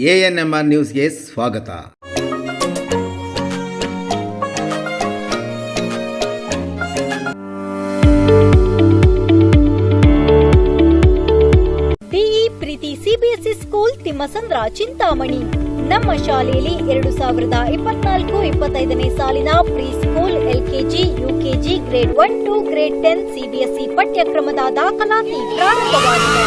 A N M R ನ್ಯೂಸ್ಗೆ ಸ್ವಾಗತ. D E Preethi CBSE school Thimmasandra Chintamani. ನಮ್ಮ ಶಾಲೆಯಲ್ಲಿ ಎರಡು ಸಾವಿರದ ಇಪ್ಪತ್ನಾಲ್ಕು ಇಪ್ಪತ್ತೈದನೇ ಸಾಲಿನ pre school LKG, UKG grade one two grade ten CBSE ಪಠ್ಯಕ್ರಮದ ದಾಖಲಾತಿ ಪ್ರಾರಂಭವಾಗಿದೆ.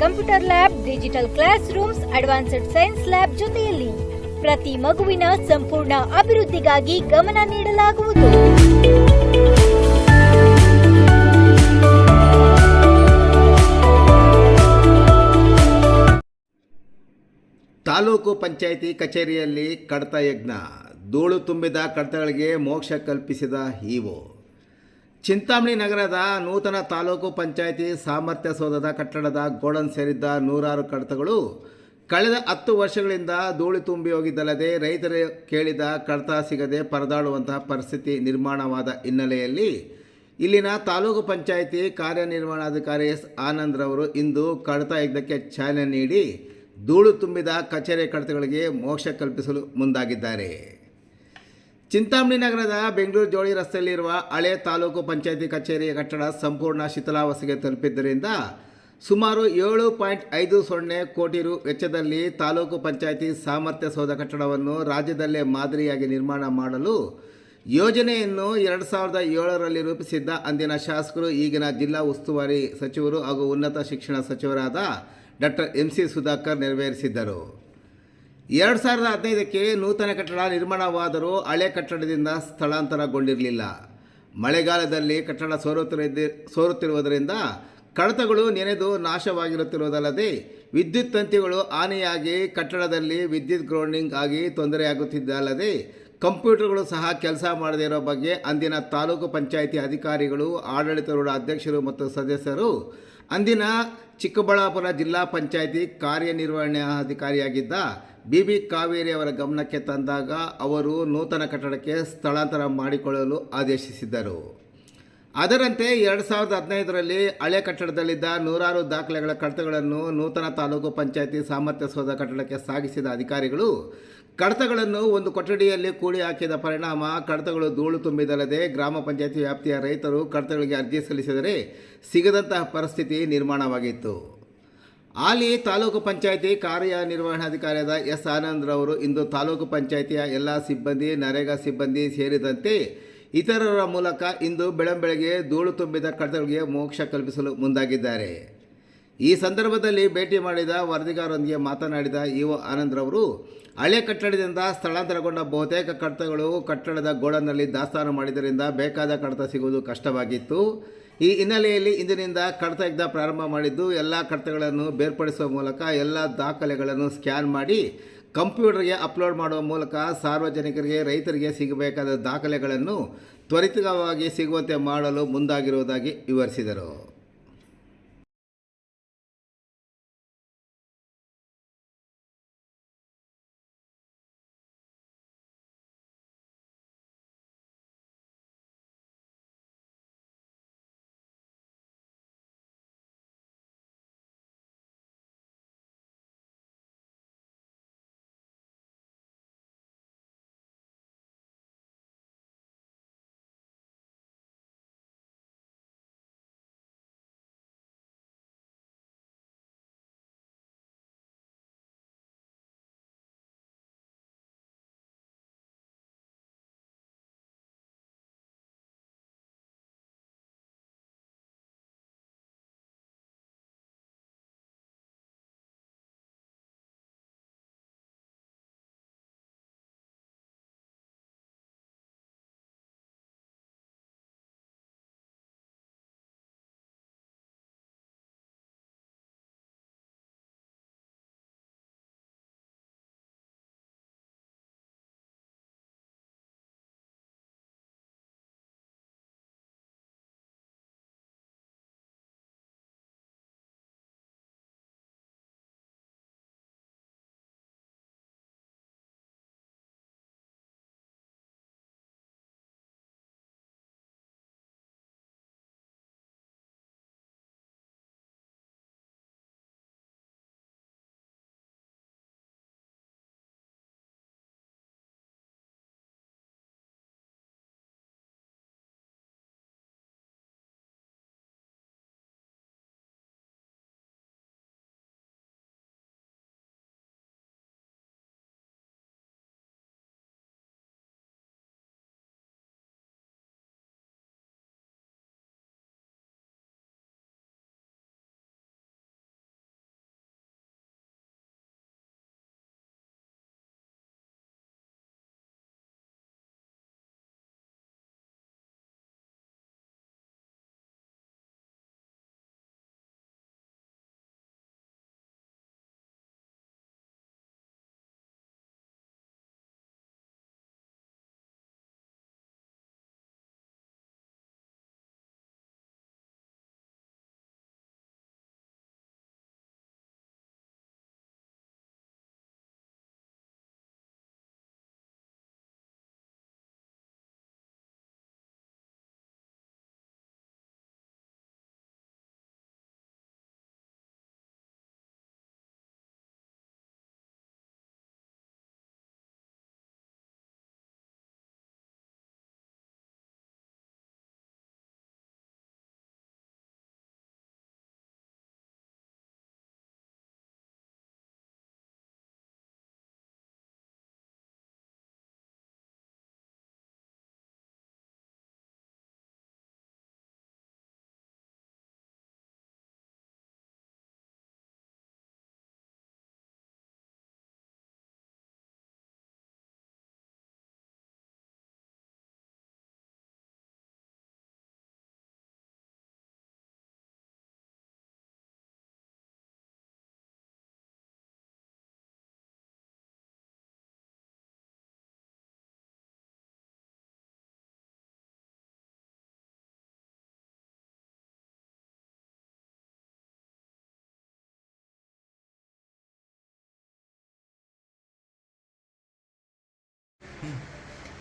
Computer lab, digital class rooms advanced science lab ಜೊತೆಯಲ್ಲಿ ಪ್ರತಿ ಮಗುವಿನ ಸಂಪೂರ್ಣ ಅಭಿವೃದ್ಧಿಗಾಗಿ ಗಮನ ನೀಡಲಾಗುವುದು. ತಾಲೂಕು ಪಂಚಾಯಿತಿ ಕಚೇರಿಯಲ್ಲಿ ಕಡತ ಯಜ್ಞ. ಧೂಳು ತುಂಬಿದ ಕಡತಗಳಿಗೆ ಮೋಕ್ಷ ಕಲ್ಪಿಸಿದ ಇಒ ಚಿಂತಾಮಣಿ ನಗರದ ನೂತನ ತಾಲೂಕು ಪಂಚಾಯಿತಿ ಸಾಮರ್ಥ್ಯ ಸೌಧದ ಕಟ್ಟಡದ ಗೋಡನ್ ಸೇರಿದ್ದ ನೂರಾರು ಕಡತಗಳು ಕಳೆದ ಹತ್ತು ವರ್ಷಗಳಿಂದ ಧೂಳು ತುಂಬಿ ಹೋಗಿದ್ದಲ್ಲದೆ ರೈತರು ಕೇಳಿದ ಕಡತ ಸಿಗದೆ ಪರದಾಡುವಂತಹ ಪರಿಸ್ಥಿತಿ ನಿರ್ಮಾಣವಾದ ಹಿನ್ನೆಲೆಯಲ್ಲಿ ಇಲ್ಲಿನ ತಾಲೂಕು ಪಂಚಾಯಿತಿ ಕಾರ್ಯನಿರ್ವಹಣಾಧಿಕಾರಿ ಎಸ್ ಆನಂದ್ರವರು ಇಂದು ಕಡತ ಯಜ್ಞಕ್ಕೆ ಚಾಲನೆ ನೀಡಿ ಧೂಳು ತುಂಬಿದ ಕಚೇರಿ ಕಡತಗಳಿಗೆ ಮೋಕ್ಷ ಕಲ್ಪಿಸಲು ಮುಂದಾಗಿದ್ದಾರೆ. ಚಿಂತಾಮಣಿ ನಗರದ ಬೆಂಗಳೂರು ಜೋಳಿ ರಸ್ತೆಯಲ್ಲಿರುವ ಹಳೆ ತಾಲೂಕು ಪಂಚಾಯಿತಿ ಕಚೇರಿಯ ಕಟ್ಟಡ ಸಂಪೂರ್ಣ ಶಿಥಿಲಾವಸ್ಥೆಗೆ ತಲುಪಿದ್ದರಿಂದ ಸುಮಾರು ಏಳು ಪಾಯಿಂಟ್ ಐದು ಸೊನ್ನೆ ಕೋಟಿ ರು ವೆಚ್ಚದಲ್ಲಿ ತಾಲೂಕು ಪಂಚಾಯಿತಿ ಸಾಮರ್ಥ್ಯ ಸೌಧ ಕಟ್ಟಡವನ್ನು ರಾಜ್ಯದಲ್ಲೇ ಮಾದರಿಯಾಗಿ ನಿರ್ಮಾಣ ಮಾಡಲು ಯೋಜನೆಯನ್ನು ಎರಡು ಸಾವಿರದ ಏಳರಲ್ಲಿ ರೂಪಿಸಿದ್ದ ಅಂದಿನ ಶಾಸಕರು, ಈಗಿನ ಜಿಲ್ಲಾ ಉಸ್ತುವಾರಿ ಸಚಿವರು ಹಾಗೂ ಉನ್ನತ ಶಿಕ್ಷಣ ಸಚಿವರಾದ ಡಾಕ್ಟರ್ ಎಂ ಸಿ ಸುಧಾಕರ್ ನೆರವೇರಿಸಿದ್ದರು. ಎರಡು ಸಾವಿರದ ಹದಿನೈದಕ್ಕೆ ನೂತನ ಕಟ್ಟಡ ನಿರ್ಮಾಣವಾದರೂ ಹಳೆ ಕಟ್ಟಡದಿಂದ ಸ್ಥಳಾಂತರಗೊಂಡಿರಲಿಲ್ಲ. ಮಳೆಗಾಲದಲ್ಲಿ ಕಟ್ಟಡ ಸೋರುತ್ತಿರದಿ, ಸೋರುತ್ತಿರುವುದರಿಂದ ಕಡತಗಳು ನೆನೆದು ನಾಶವಾಗಿರುತ್ತಿರುವುದಲ್ಲದೆ ವಿದ್ಯುತ್ ತಂತಿಗಳು ಹಾನಿಯಾಗಿ ಕಟ್ಟಡದಲ್ಲಿ ವಿದ್ಯುತ್ ಗ್ರೌಂಡಿಂಗ್ ಆಗಿ ತೊಂದರೆಯಾಗುತ್ತಿದ್ದಲ್ಲದೆ ಕಂಪ್ಯೂಟರ್ಗಳು ಸಹ ಕೆಲಸ ಮಾಡದೇ ಇರೋ ಬಗ್ಗೆ ಅಂದಿನ ತಾಲೂಕು ಪಂಚಾಯಿತಿ ಅಧಿಕಾರಿಗಳು, ಆಡಳಿತಾರೂಢ ಅಧ್ಯಕ್ಷರು ಮತ್ತು ಸದಸ್ಯರು ಅಂದಿನ ಚಿಕ್ಕಬಳ್ಳಾಪುರ ಜಿಲ್ಲಾ ಪಂಚಾಯಿತಿ ಕಾರ್ಯನಿರ್ವಹಣಾಧಿಕಾರಿಯಾಗಿದ್ದ ಬಿ ಬಿ ಕಾವೇರಿ ಅವರ ಗಮನಕ್ಕೆ ತಂದಾಗ ಅವರು ನೂತನ ಕಟ್ಟಡಕ್ಕೆ ಸ್ಥಳಾಂತರ ಮಾಡಿಕೊಳ್ಳಲು ಆದೇಶಿಸಿದ್ದರು. ಅದರಂತೆ ಎರಡು ಸಾವಿರದ ಹದಿನೈದರಲ್ಲಿ ಹಳೆ ಕಟ್ಟಡದಲ್ಲಿದ್ದ ನೂರಾರು ದಾಖಲೆಗಳ ಕಡತಗಳನ್ನು ನೂತನ ತಾಲೂಕು ಪಂಚಾಯಿತಿ ಸಾಮರ್ಥ್ಯ ಸೌಧ ಕಟ್ಟಡಕ್ಕೆ ಸಾಗಿಸಿದ ಅಧಿಕಾರಿಗಳು ಕಡತಗಳನ್ನು ಒಂದು ಕೊಠಡಿಯಲ್ಲಿ ಕೂಡಿ ಹಾಕಿದ ಪರಿಣಾಮ ಕಡತಗಳು ಧೂಳು ತುಂಬಿದಲ್ಲದೆ ಗ್ರಾಮ ಪಂಚಾಯಿತಿ ವ್ಯಾಪ್ತಿಯ ರೈತರು ಕಡತಗಳಿಗೆ ಅರ್ಜಿ ಸಲ್ಲಿಸಿದರೆ ಸಿಗದಂತಹ ಪರಿಸ್ಥಿತಿ ನಿರ್ಮಾಣವಾಗಿತ್ತು. ಹಾಲಿ ತಾಲೂಕು ಪಂಚಾಯಿತಿ ಕಾರ್ಯನಿರ್ವಹಣಾಧಿಕಾರಿಯಾದ ಎಸ್ ಆನಂದ್ರವರು ಇಂದು ತಾಲೂಕು ಪಂಚಾಯಿತಿಯ ಎಲ್ಲ ಸಿಬ್ಬಂದಿ, ನರೇಗಾ ಸಿಬ್ಬಂದಿ ಸೇರಿದಂತೆ ಇತರರ ಮೂಲಕ ಇಂದು ಬೆಳಂಬೆಳಗ್ಗೆ ಧೂಳು ತುಂಬಿದ ಕಡತಗಳಿಗೆ ಮೋಕ್ಷ ಕಲ್ಪಿಸಲು ಮುಂದಾಗಿದ್ದಾರೆ. ಈ ಸಂದರ್ಭದಲ್ಲಿ ಭೇಟಿ ಮಾಡಿದ ವರದಿಗಾರರೊಂದಿಗೆ ಮಾತನಾಡಿದ ಇಒ ಆನಂದ್ರವರು ಹಳೆ ಕಟ್ಟಡದಿಂದ ಸ್ಥಳಾಂತರಗೊಂಡ ಬಹುತೇಕ ಕಡತಗಳು ಕಟ್ಟಡದ ಗೋಡನ್ನಲ್ಲಿ ದಾಸ್ತಾನು ಮಾಡಿದ್ದರಿಂದ ಬೇಕಾದ ಕಡತ ಸಿಗುವುದು ಕಷ್ಟವಾಗಿತ್ತು. ಈ ಹಿನ್ನೆಲೆಯಲ್ಲಿ ಇಂದಿನಿಂದ ಕಡತ ಯಜ್ಞ ಪ್ರಾರಂಭ ಮಾಡಿದ್ದು, ಎಲ್ಲ ಕಡತಗಳನ್ನು ಬೇರ್ಪಡಿಸುವ ಮೂಲಕ ಎಲ್ಲ ದಾಖಲೆಗಳನ್ನು ಸ್ಕ್ಯಾನ್ ಮಾಡಿ ಕಂಪ್ಯೂಟರ್ಗೆ ಅಪ್ಲೋಡ್ ಮಾಡುವ ಮೂಲಕ ಸಾರ್ವಜನಿಕರಿಗೆ, ರೈತರಿಗೆ ಸಿಗಬೇಕಾದ ದಾಖಲೆಗಳನ್ನು ತ್ವರಿತವಾಗಿ ಸಿಗುವಂತೆ ಮಾಡಲು ಮುಂದಾಗಿರುವುದಾಗಿ ವಿವರಿಸಿದರು.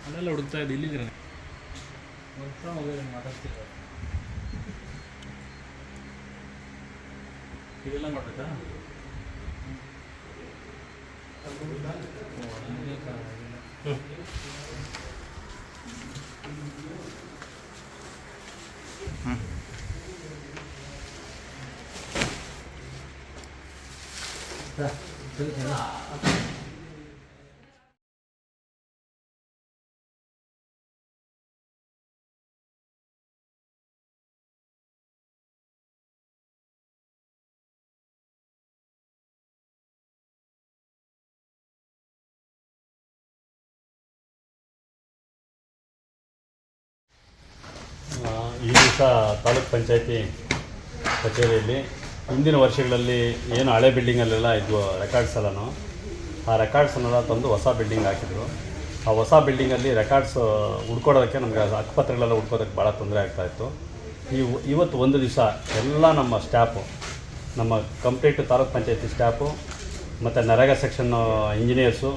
ಅಲ್ಲೆಲ್ಲ ಹುಡುಕ್ತಾ ಇದ್ದೆ ಇಲ್ಲಿದ್ದೀರ ವರ್ಕ್ ಫ್ರಮ್ ಹೋಗಿ ಮಾತಾಡ್ತಿಲ್ಲ ಇದೆಲ್ಲ ಮಾಡಬೇಕಾ? ಆ, ದಿವಸ ತಾಲೂಕ್ ಪಂಚಾಯತಿ ಕಚೇರಿಯಲ್ಲಿ ಹಿಂದಿನ ವರ್ಷಗಳಲ್ಲಿ ಏನು ಹಳೆ ಬಿಲ್ಡಿಂಗಲ್ಲೆಲ್ಲ ಇದ್ವು ರೆಕಾರ್ಡ್ಸ್ ಎಲ್ಲನೂ ಆ ರೆಕಾರ್ಡ್ಸನ್ನೆಲ್ಲ ತಂದು ಹೊಸ ಬಿಲ್ಡಿಂಗ್ ಹಾಕಿದರು. ಆ ಹೊಸ ಬಿಲ್ಡಿಂಗಲ್ಲಿ ರೆಕಾರ್ಡ್ಸ್ ಹುಡ್ಕೊಡೋದಕ್ಕೆ ನಮಗೆ ಹಕ್ಕುಪತ್ರಗಳೆಲ್ಲ ಹುಡ್ಕೋದಕ್ಕೆ ಭಾಳ ತೊಂದರೆ ಆಗ್ತಾಯಿತ್ತು ಇವು ಇವತ್ತು ಒಂದು ದಿವಸ ಎಲ್ಲ ನಮ್ಮ ಸ್ಟಾಫು ನಮ್ಮ ಕಂಪ್ಲೀಟ್ ತಾಲೂಕ್ ಪಂಚಾಯತಿ ಸ್ಟಾಫು ಮತ್ತು ನರೇಗಾ ಸೆಕ್ಷನ್ ಇಂಜಿನಿಯರ್ಸು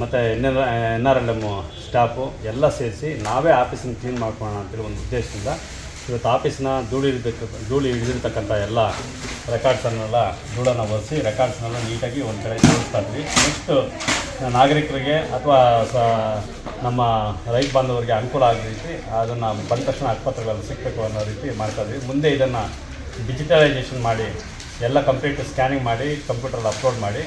ಮತ್ತು N R N R L M staff ಎಲ್ಲ ಸೇರಿಸಿ ನಾವೇ ಆಫೀಸನ್ನು ಕ್ಲೀನ್ ಮಾಡ್ಕೊಳ್ಳೋಣ ಅಂತೇಳಿ ಒಂದು ಉದ್ದೇಶದಿಂದ ಇವತ್ತು ಆಫೀಸ್ನ ಧೂಳು ಇರಬೇಕು, ಧೂಳು ಹಿಡಿದಿರ್ತಕ್ಕಂಥ ಎಲ್ಲ ರೆಕಾರ್ಡ್ಸನ್ನೆಲ್ಲ ಧೂಳನ್ನು ಒರೆಸಿ ರೆಕಾರ್ಡ್ಸ್ನೆಲ್ಲ ನೀಟಾಗಿ ಒಂದು ಕಡೆ ಜೋಡಿಸ್ತಾ ಇದ್ವಿ. ನೆಕ್ಸ್ಟು ನಾಗರಿಕರಿಗೆ ಅಥವಾ ಸ, ನಮ್ಮ ರೈತ ಬಾಂಧವರಿಗೆ ಅನುಕೂಲ ಆಗೋ ರೀತಿ ಅದನ್ನು ಬಂದ ತಕ್ಷಣ ಆಸ್ಪತ್ರೆಗಳಲ್ಲಿ ಸಿಗಬೇಕು ಅನ್ನೋ ರೀತಿ ಮಾಡ್ತಾಯಿದ್ವಿ ಮುಂದೆ ಇದನ್ನು ಡಿಜಿಟಲೈಸೇಷನ್ ಮಾಡಿ, ಎಲ್ಲ ಕಂಪ್ಲೀಟ್ ಸ್ಕ್ಯಾನಿಂಗ್ ಮಾಡಿ ಕಂಪ್ಯೂಟರಲ್ಲಿ ಅಪ್ಲೋಡ್ ಮಾಡಿ,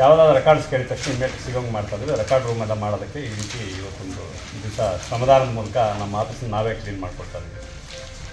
ಯಾವುದಾದ್ರು ರೆಕಾರ್ಡ್ಸ್ ಕೇಳಿದ ತಕ್ಷಣ ಇಮೇಟ್ ಸಿಗೋಂಗೆ ಮಾಡ್ತಾಯಿದ್ವಿ ರೆಕಾರ್ಡ್ ರೂಮೆಲ್ಲ ಮಾಡೋದಕ್ಕೆ ಈ ರೀತಿ ಇವತ್ತೊಂದು ದಿವಸ ಶ್ರಮದಾನದ ಮೂಲಕ ನಮ್ಮ ಆಫೀಸನ್ನ ನಾವೇ ಕ್ಲೀನ್ ಮಾಡಿಕೊಡ್ತಾ ಇದ್ವಿ.